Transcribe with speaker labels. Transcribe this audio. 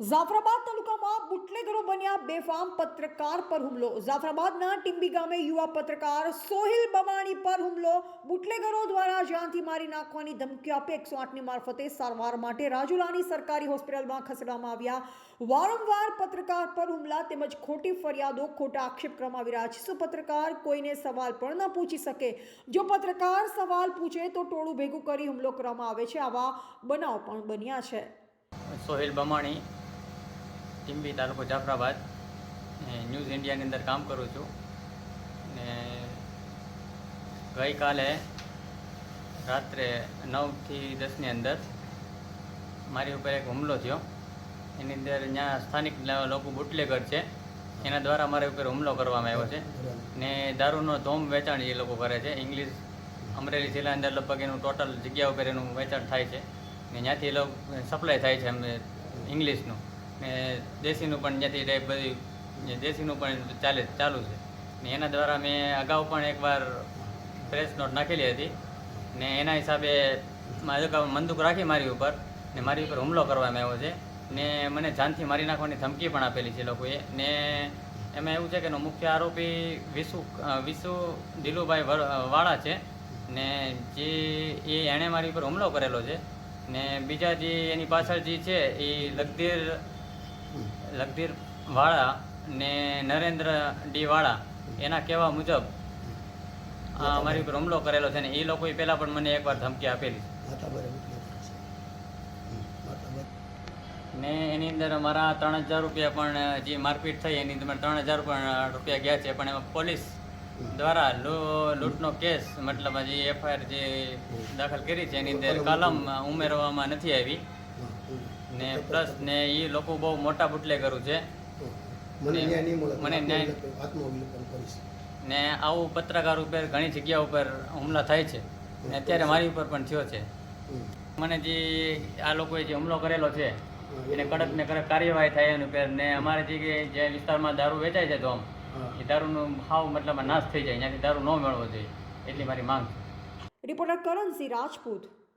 Speaker 1: જાફરાબાદ તાલુકામાં બુટલેગરો બન્યા બેફામ પત્રકાર પર હુમલો. જાફરાબાદના ટીંબી ગામે યુવા પત્રકાર સોહિલ બમાણી પર હુમલો. બુટલેગરો દ્વારા જાનથી મારી નાખવાની ધમકી આપી એકસો આઠની મારફતે સારવાર માટે રાજુલાની સરકારી હોસ્પિટલમાં ખસેડવામાં આવ્યા. વારંવાર પત્રકાર પર હુમલા તેમજ ખોટી ફરિયાદો, ખોટા આક્ષેપ કરવામાં આવી રહ્યા છે. શું પત્રકાર કોઈને સવાલ પણ ન પૂછી શકે? જો પત્રકાર સવાલ પૂછે તો ટોળું ભેગું કરી હુમલો કરવામાં આવે છે. આવા બનાવ પણ બન્યા છે.
Speaker 2: સોહેલ બમાણી ટીમ્બી તાલુકો જાફરાબાદ. ન્યૂઝ ઇન્ડિયાની અંદર કામ કરું છું. ને ગઈકાલે રાત્રે નવથી દસની અંદર મારી ઉપર એક હુમલો થયો. એની અંદર ત્યાં સ્થાનિક લોકો બુટલેગર છે. એના દ્વારા મારી ઉપર હુમલો કરવામાં આવ્યો છે. ને દારૂનો ધોમ વેચાણ એ લોકો કરે છે. ઇંગ્લિશ, અમરેલી જિલ્લા અંદર લગભગ એનું ટોટલ જગ્યા ઉપર એનું વેચાણ થાય છે. ને ત્યાંથી એ લોકો, સપ્લાય થાય છે અમે ઇંગ્લિશનું. ને દેશીનું પણ જ્યાંથી રહે બધી દેશીનું પણ ચાલે ચાલુ છે. ને એના દ્વારા મેં અગાઉ પણ એકવાર પ્રેસ નોટ નાખેલી હતી. ને એના હિસાબે મંદુક રાખી મારી ઉપર. ને મારી ઉપર હુમલો કરવામાં આવ્યો છે. ને મને જાનથી મારી નાખવાની ધમકી પણ આપેલી છે લોકોએ. ને એમાં એવું છે કે એનો મુખ્ય આરોપી અ, વિસુ દિલુભાઈ વાળા છે. ને જે એ એણે મારી ઉપર હુમલો કરેલો છે. ને બીજા જે એની પાછળ જે છે એ લગધીર લગધીર વાળા ને નરેન્દ્ર ડી વાળા એના કહેવા મુજબ આ મારી ઉપર હુમલો કરેલો છે ને એ લોકોએ પહેલાં પણ મને એકવાર ધમકી આપેલી ને એની અંદર મારા ત્રણ હજાર રૂપિયા પણ જે મારપીટ થઈ એની અંદર ત્રણ હજાર પણ રૂપિયા ગયા છે પણ એમાં પોલીસ દ્વારા લૂંટનો કેસ મતલબ જે એફઆઈઆર જે દાખલ કરી છે એની અંદર કલમ ઉમેરવામાં નથી આવી. ને પ્લસ ને એ લોકો બહુ મોટા બુટલે કરું છે.
Speaker 3: મને ન્યાય આત્મવિલોપન કરીશ.
Speaker 2: ને આવું પત્રકાર ઉપર ઘણી જગ્યા ઉપર હુમલા થાય છે. ને અત્યારે મારી ઉપર પણ થયો છે. મને જે આ લોકોએ જે હુમલો કરેલો છે એને કડક ને કડક કાર્યવાહી થાય એની ઉપર. ને અમારે જે જે વિસ્તારમાં દારૂ વેચાય છે તો આમ. એ દારૂનું હાવ મતલબ નાશ થઈ જાય. ત્યાંથી દારૂ ન મેળવો જોઈએ. એટલી મારી માંગ છે.
Speaker 1: રિપોર્ટર કરણસિંહ રાજપૂત.